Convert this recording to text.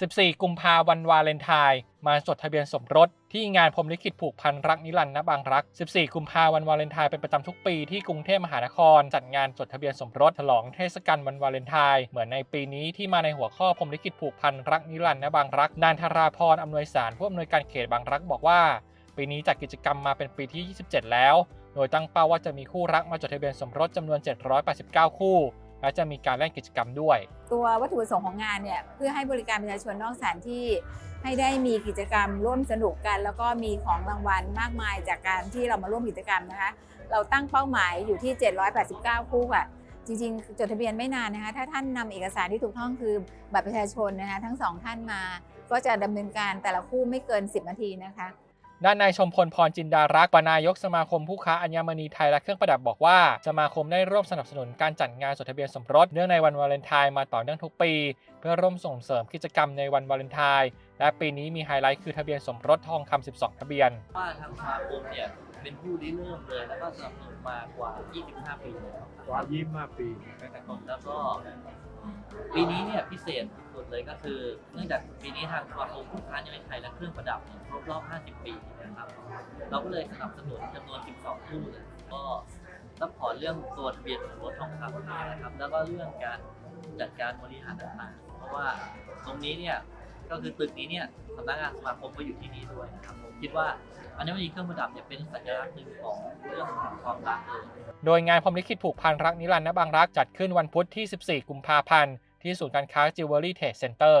14 กุมภาวันวาเลนไทน์มาจดทะเบียนสมรส ที่งานพรมลิขิตผูกพันรักนิรันดร์ณบางรัก 14 กุมภาวันวาเลนไทน์เป็นประจำทุกปีที่กรุงเทพมหานคร จัดงานจดทะเบียนสมรสฉลองเทศกาลวันวาเลนไทน์เหมือนในปีนี้ที่มาในหัวข้อพรมลิขิตผูกพันรักนิรันดร์ณบางรักนานธราพรอำนวยสารผู้อำนวยการเขตบางรักบอกว่า ปีนี้จัดกิจกรรมมาเป็นปีที่ 27 แล้ว โดยตั้งเป้าว่าจะมีคู่รักมาจดทะเบียนสมรสจำนวน 789 คู่ และจะมีการเล่นกิจกรรมด้วย ตัววัตถุประสงค์ของงานเนี่ยเพื่อให้บริการประชาชนนอกสถานที่ ให้ได้มีกิจกรรมร่วมสนุกกัน แล้วก็มีของรางวัลมากมายจากการที่เรามาร่วมกิจกรรมนะคะเราตั้งเป้าหมายอยู่ที่ 789 คู่ค่ะจริงๆ จดทะเบียนไม่นานนะคะ ถ้าท่านนำเอกสารที่ถูกต้องคือบัตรประชาชนนะคะทั้งสองท่านมา ก็จะดำเนินการแต่ละคู่ไม่เกิน 10 นาทีนะคะ ด้านนายชมพลพรจินดารักษ์ปนายกสมาคมผู้ค้าอัญมณีไทยและเครื่องประดับบอกว่า สมาคมได้ร่วมสนับสนุนการจัดงานจดทะเบียนสมรสเนื่องในวันวาเลนไทน์มาต่อเนื่องทุกปี เพื่อร่วมส่งเสริมกิจกรรมในวันวาเลนไทน์และปีนี้มีไฮไลท์คือทะเบียนสมรสทองคำ12 ทะเบียน ว่าทางสมาคมเนี่ยเป็นผู้ริเริ่มเลยแล้วก็สนับสนุนมากว่า 25 ปีแล้วกว่ายี่มาปี แล้วก็ปีนี้เนี่ยพิเศษสุด เลยก็คือ เนื่องจากปีนี้ทางสมาคมผู้ค้าในไทยและเครื่องประดับเนี่ยครบรอบ 50 ปีนะครับ เราก็เลยสนับสนุนจำนวน 12 คู่เลยก็รับขอเรื่องตัวทะเบียนสมรสทองคำนะครับ แล้วก็เรื่องการจัดการบริหารต่างๆ เพราะว่าตรงนี้เนี่ยก็คือตึกนี้เนี่ยสำนักงานสมาคมก็อยู่ที่นี่ด้วยนะครับผมคิดว่าอัญมณีเครื่องประดับเนี่ยเป็นสัญลักษณ์หนึ่งของเรื่องของความรักเลย โดยงานพรมลิขิตผูกพันรักนิรันดร์ณบางรักจัดขึ้นวันพุธที่ 14 กุมภาพันธ์ ที่ศูนย์การค้า Jewelry Trade Center